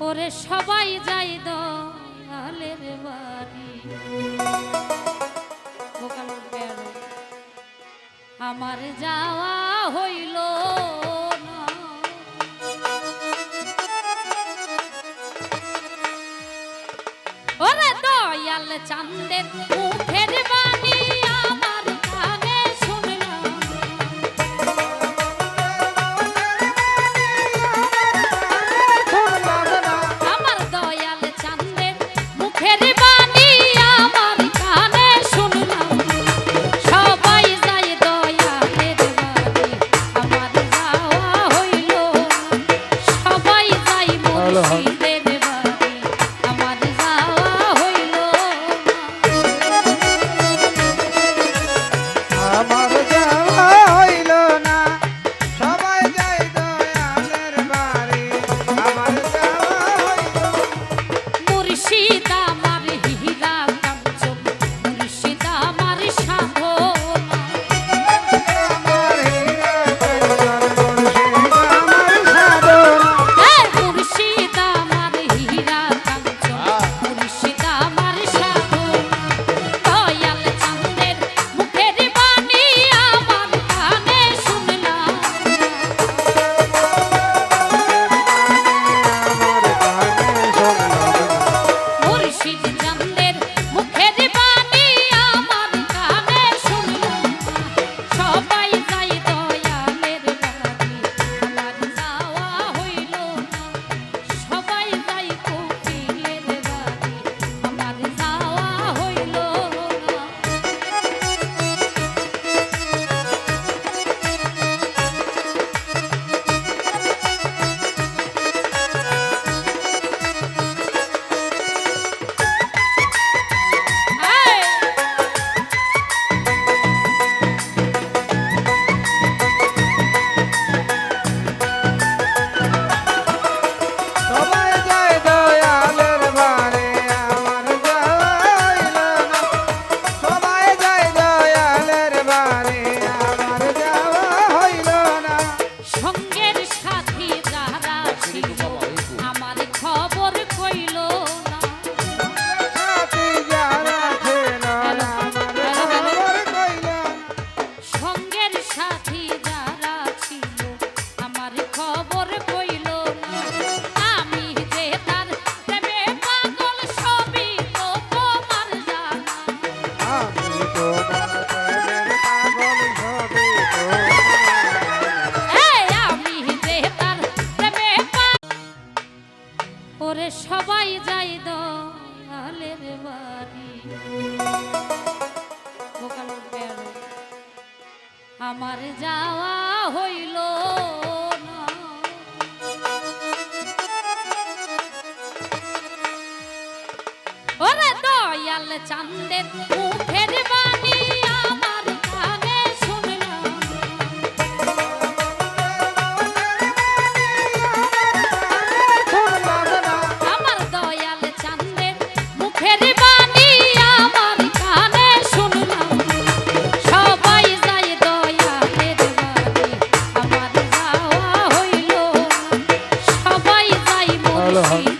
ওরে সবাই যাই দলের বাড়ি। আমার যাওয়া হইল ওরে দয়াল চান্দের মুখ Hello, huh? করে সবাই যাই দলের বাড়ি। আমার যাওয়া হইল ওরে দয়াল চান্দের Hello, huh?